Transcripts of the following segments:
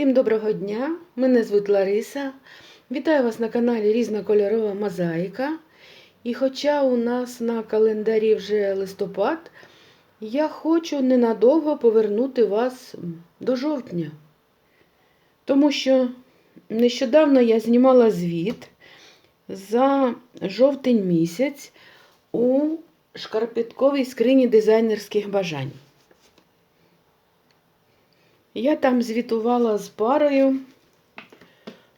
Всім доброго дня! Мене звуть Лариса. Вітаю вас на каналі Різнокольорова Мозаїка. І хоча у нас на календарі вже листопад, я хочу ненадовго повернути вас до жовтня. Тому що нещодавно я знімала звіт за жовтень місяць у шкарпетковій скрині дизайнерських бажань. Я там звітувала з парою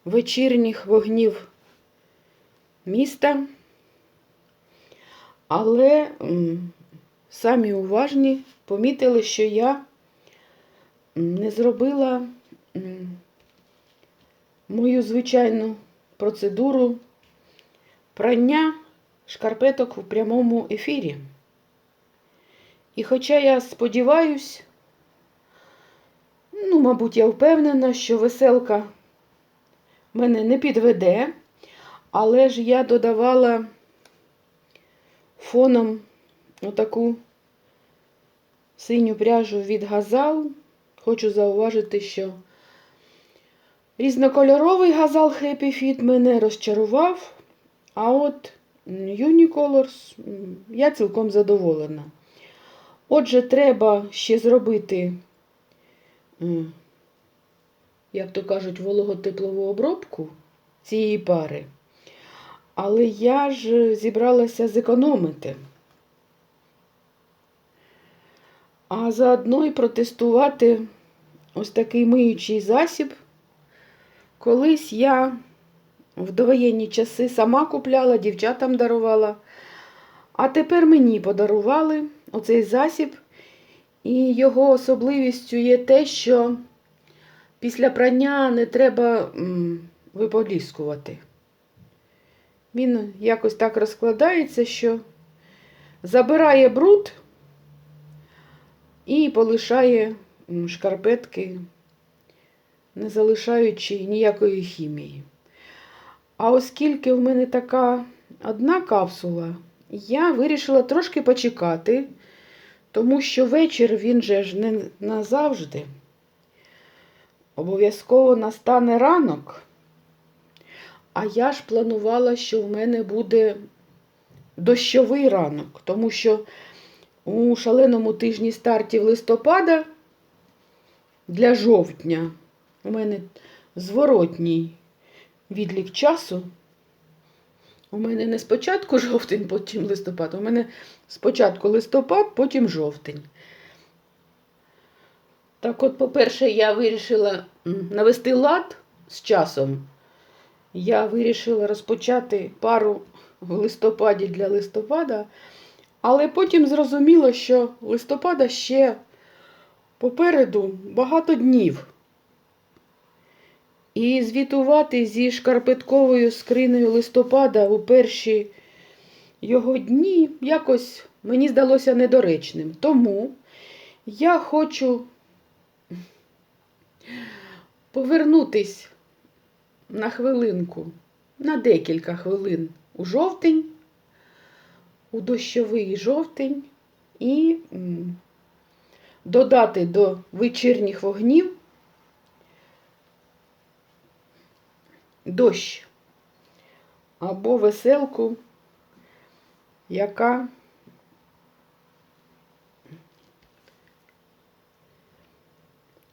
вечірніх вогнів міста, але самі уважні помітили, що я не зробила мою звичайну процедуру прання шкарпеток у прямому ефірі. І хоча я сподіваюсь, Ну, мабуть, я впевнена, що веселка мене не підведе, але ж я додавала фоном отаку синю пряжу від газал. Хочу зауважити, що різнокольоровий газал Happy Fit мене розчарував, а от Unicolors я цілком задоволена. Отже, треба ще зробити як то кажуть, вологотеплову обробку цієї пари. Але я ж зібралася зекономити. А заодно і протестувати ось такий миючий засіб. Колись я в довоєнні часи сама купляла, дівчатам дарувала. А тепер мені подарували оцей засіб. І його особливістю є те, що після прання не треба виполіскувати. Він якось так розкладається, що забирає бруд і полишає шкарпетки, не залишаючи ніякої хімії. А оскільки в мене така одна капсула, я вирішила трошки почекати. Тому що вечір він же ж не назавжди. Обов'язково настане ранок. А я ж планувала, що в мене буде дощовий ранок, тому що у шаленому тижні стартів листопада для жовтня у мене зворотній відлік часу. У мене не спочатку жовтень, потім листопад. У мене спочатку листопад, потім жовтень. Так от, по-перше, я вирішила навести лад з часом. Я вирішила розпочати пару в листопаді для листопада, але потім зрозуміла, що листопада ще попереду багато днів. І звітувати зі шкарпетковою скринею листопада у перші його дні якось мені здалося недоречним. Тому я хочу повернутись на хвилинку, на декілька хвилин у жовтень, у дощовий жовтень і додати до вечірніх вогнів дощ або веселку, яка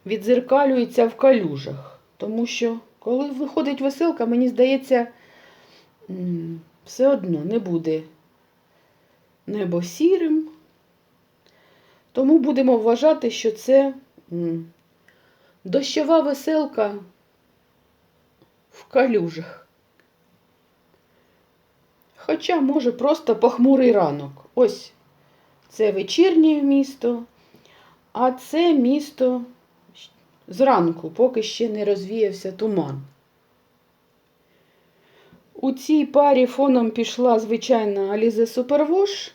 відзеркалюється в калюжах. Тому що, коли виходить веселка, мені здається, все одно не буде небо сірим. Тому будемо вважати, що це дощова веселка в калюжах. Хоча, може, просто похмурий ранок. Ось це вечірнє місто, а це місто зранку, поки ще не розвіявся туман. У цій парі фоном пішла звичайна Алізе Супервош,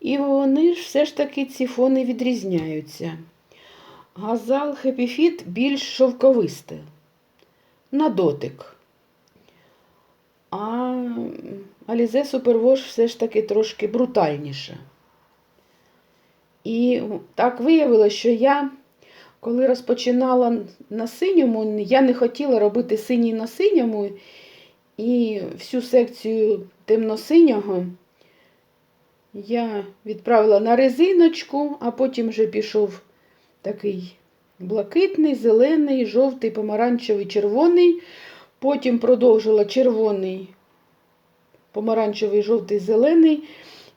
і вони ж все ж таки ці фони відрізняються. Газал Fit більш шовковисте на дотик. А Алізе Супервош все ж таки трошки брутальніше. І так виявилося, що я коли розпочинала на синьому, я не хотіла робити синій на синьому і всю секцію темно-синього я відправила на резиночку, а потім вже пішов такий блакитний, зелений, жовтий, помаранчевий, червоний. Потім продовжила червоний, помаранчевий, жовтий, зелений.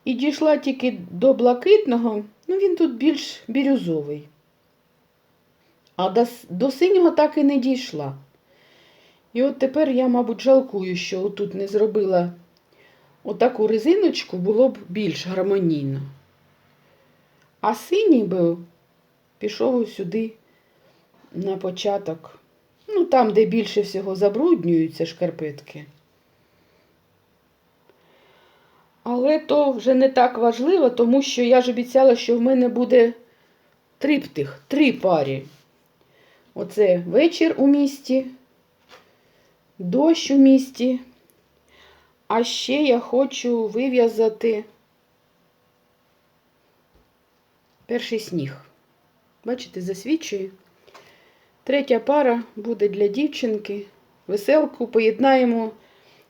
І дійшла тільки до блакитного, ну він тут більш бірюзовий. А до, до синього так і не дійшла. І от тепер я, мабуть, жалкую, що отут не зробила отаку резиночку, було б більш гармонійно. А синій би пішов сюди на початок. Ну, там, де більше всього забруднюються шкарпетки. Але то вже не так важливо, тому що я ж обіцяла, що в мене буде триптих, три парі. Оце вечір у місті, дощ у місті. А ще я хочу вив'язати перший сніг. Бачите, засвічує. Третя пара буде для дівчинки. Веселку поєднаємо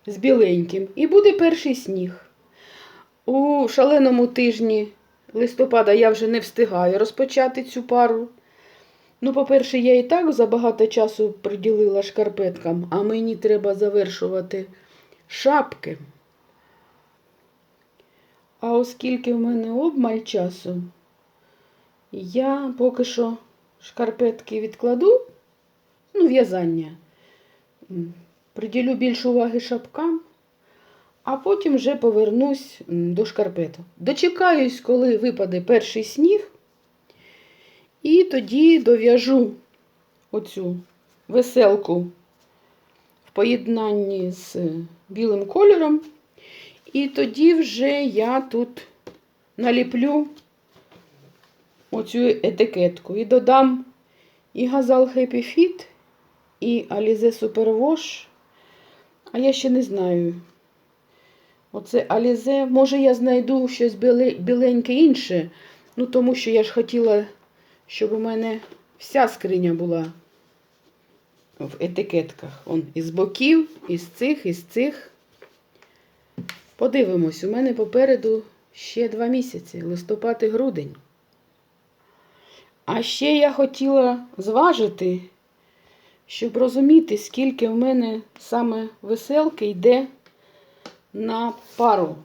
з біленьким. І буде перший сніг. У шаленому тижні листопада я вже не встигаю розпочати цю пару. Ну, по-перше, я і так забагато часу приділила шкарпеткам, а мені треба завершувати шапки. А оскільки в мене обмаль часу, я поки що шкарпетки відкладу, ну, в'язання. Приділю більше уваги шапкам, а потім вже повернусь до шкарпеток. Дочекаюсь, коли випаде перший сніг, і тоді дов'яжу оцю веселку в поєднанні з білим кольором. І тоді вже я тут наліплю оцю етикетку і додам і газал Happy Fit, і Alize Superwash. А я ще не знаю. Оце Alize, може я знайду щось біле- біленьке інше, ну тому що я ж хотіла, щоб у мене вся скриня була в етикетках. Он із боків, із цих, із цих. Подивимось, у мене попереду ще два місяці, листопад і грудень. А ще я хотіла зважити, щоб розуміти, скільки в мене саме веселки йде на пару.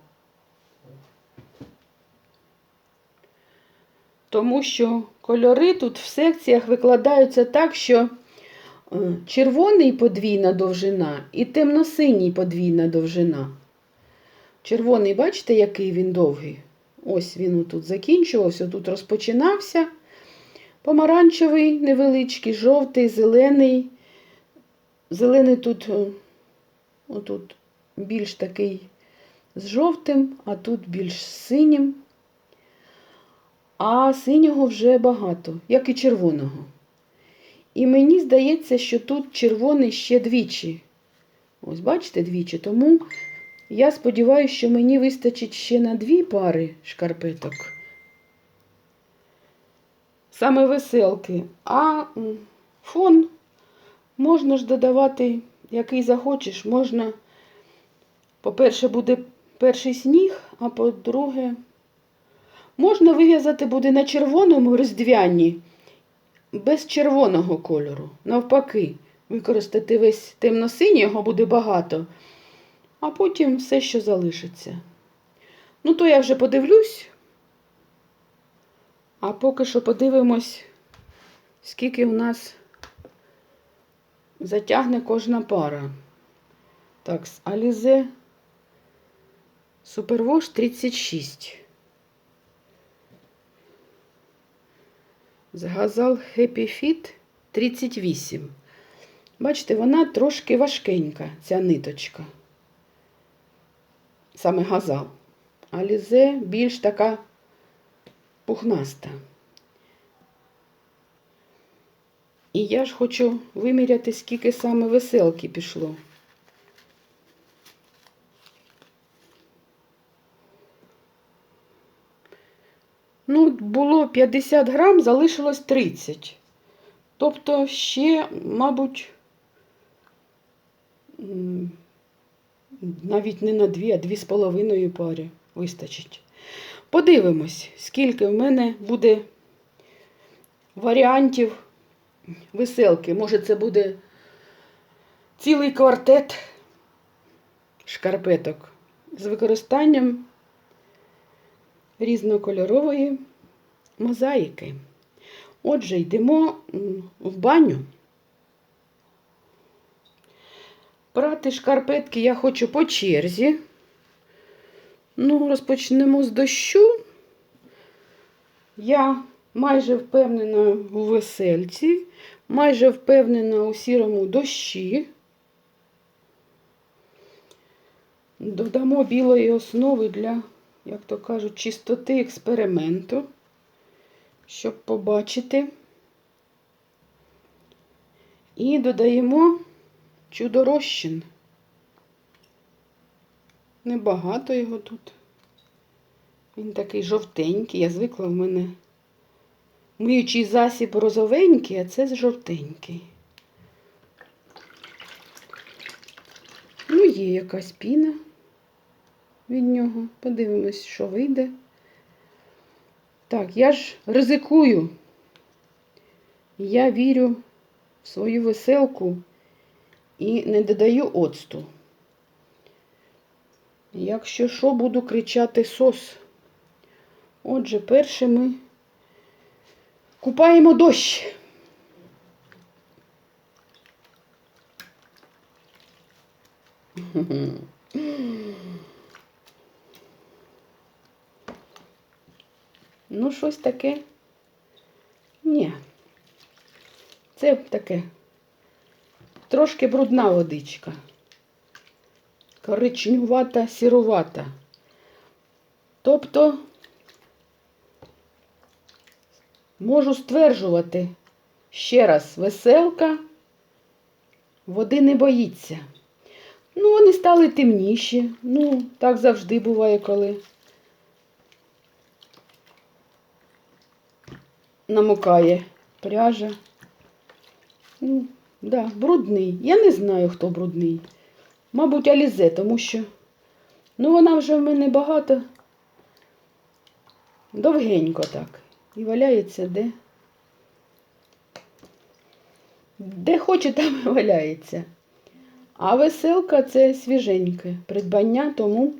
Тому що кольори тут в секціях викладаються так, що е, червоний подвійна довжина і темно-синій подвійна довжина. Червоний, бачите, який він довгий? Ось він тут закінчувався, тут розпочинався. Помаранчевий, невеличкий, жовтий, зелений. Зелений тут е, отут більш такий з жовтим, а тут більш синім. А синього вже багато, як і червоного. І мені здається, що тут червоний ще двічі. Ось, бачите, двічі. Тому я сподіваюся, що мені вистачить ще на дві пари шкарпеток. Саме веселки. А фон можна ж додавати, який захочеш. Можна, по-перше, буде перший сніг, а по-друге, можна вив'язати буде на червоному різдвяні, без червоного кольору. Навпаки, використати весь темно-синій, його буде багато, а потім все, що залишиться. Ну, то я вже подивлюсь. А поки що подивимось, скільки у нас затягне кожна пара. Так, з Alize Superwash 36. З Газал Happy Fit 38. Бачите, вона трошки важкенька, ця ниточка. Саме газал. Алізе більш така пухнаста. І я ж хочу виміряти, скільки саме веселки пішло. Ну, було 50 грам, залишилось 30. Тобто ще, мабуть, навіть не на дві, а дві з половиною пари вистачить. Подивимось, скільки в мене буде варіантів веселки. Може, це буде цілий квартет шкарпеток з використанням різнокольорової мозаїки. Отже, йдемо в баню. Прати шкарпетки я хочу по черзі. Ну, розпочнемо з дощу. Я майже впевнена у весельці, майже впевнена у сірому дощі. Додамо білої основи для, як то кажуть, чистоти експерименту, щоб побачити. І додаємо чудорозчин. Небагато його тут. Він такий жовтенький. Я звикла в мене миючий засіб розовенький, а це жовтенький. Ну, є якась піна від нього. Подивимось, що вийде. Так, я ж ризикую. Я вірю в свою веселку і не додаю оцту. Якщо що, буду кричати сос. Отже, перше ми купаємо дощ. Ну, щось таке. Ні. Це таке трошки брудна водичка. Коричнювата, сірувата. Тобто можу стверджувати ще раз, веселка води не боїться. Ну, вони стали темніші. Ну, так завжди буває, коли намокає пряжа. Ну, да, брудний. Я не знаю, хто брудний. Мабуть, Алізе, тому що ну, вона вже в мене багато довгенько так. І валяється де. Де хоче, там і валяється. А веселка це свіженьке придбання, тому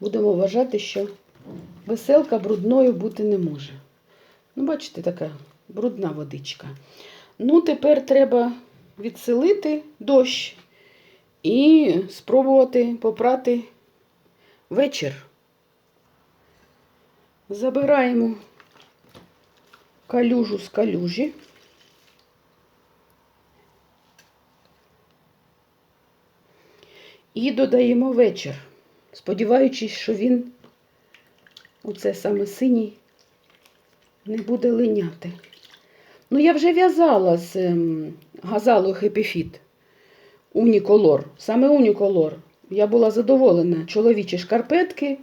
будемо вважати, що веселка брудною бути не може. Ну, бачите, така брудна водичка. Ну, тепер треба відселити дощ і спробувати попрати вечір. Забираємо калюжу з калюжі. І додаємо вечір, сподіваючись, що він, оце саме синій, не буде линяти. Ну, я вже в'язала з ем, газалу Fit Уніколор. Саме Уніколор. Я була задоволена. Чоловічі шкарпетки,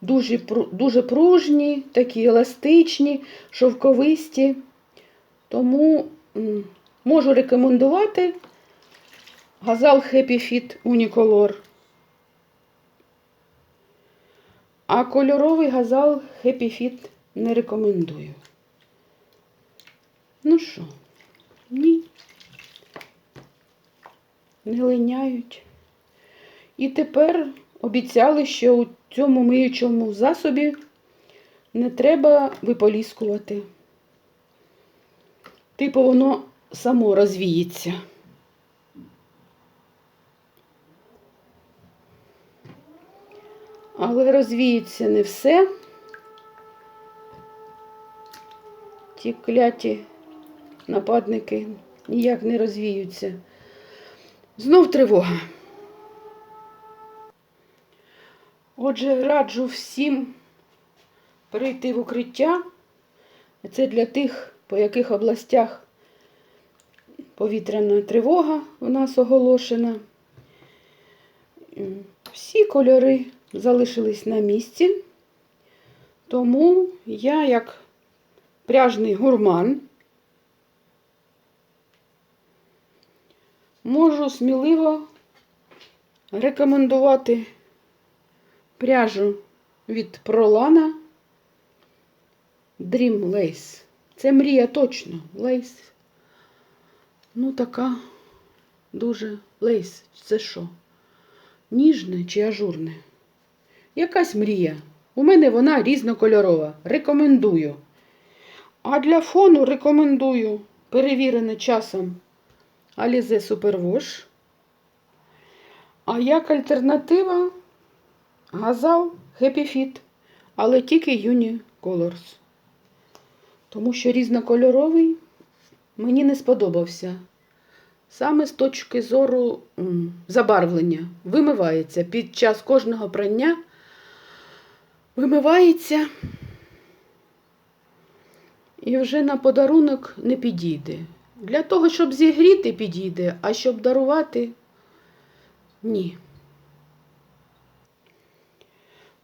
дуже, дуже пружні, такі еластичні, шовковисті. Тому можу рекомендувати газал Happy Fit Unicolor. А кольоровий газал Happy Fit не рекомендую. Ну що, ні. Не линяють. І тепер обіцяли, що у цьому миючому засобі не треба виполіскувати. Типу воно само розвіється. Але розвіється не все. Ті кляті нападники ніяк не розвіються. Знов тривога. Отже, раджу всім перейти в укриття. Це для тих, по яких областях повітряна тривога у нас оголошена. Всі кольори залишились на місці, тому я, як пряжний гурман, можу сміливо рекомендувати пряжу від Пролана Dream Lace. Це мрія точно. Лейс. Ну, така дуже лейс. Це що? Ніжне чи ажурне? Якась мрія. У мене вона різнокольорова. Рекомендую. А для фону рекомендую перевірене часом Alize Superwash. А як альтернатива Газал Happy Fit, але тільки Uni Colors. Тому що різнокольоровий мені не сподобався. Саме з точки зору забарвлення вимивається під час кожного прання. Вимивається і вже на подарунок не підійде. Для того, щоб зігріти, підійде, а щоб дарувати ні.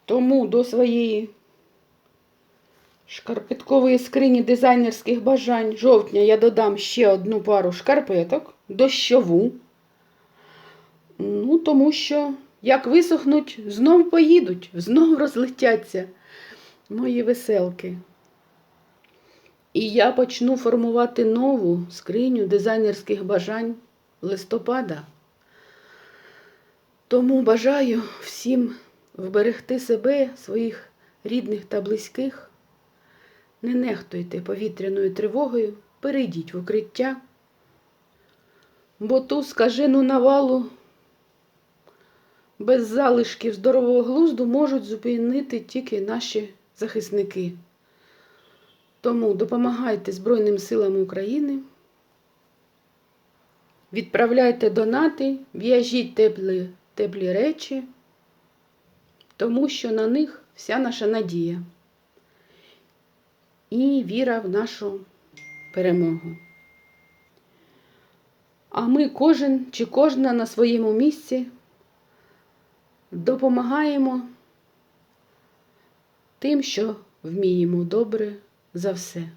Тому до своєї шкарпеткової скрині дизайнерських бажань жовтня я додам ще одну пару шкарпеток, дощову. Ну, тому що, як висохнуть, знов поїдуть, знов розлетяться мої веселки. І я почну формувати нову скриню дизайнерських бажань листопада. Тому бажаю всім вберегти себе, своїх рідних та близьких. Не нехтуйте повітряною тривогою, перейдіть в укриття, бо ту скажену навалу без залишків здорового глузду можуть зупинити тільки наші захисники. Тому допомагайте Збройним силам України, відправляйте донати, в'яжіть теплі, теплі речі, тому що на них вся наша надія і віра в нашу перемогу. А ми кожен чи кожна на своєму місці допомагаємо тим, що вміємо добре за все.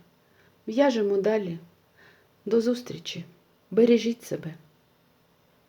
В'яжемо далі. До зустрічі. Бережіть себе.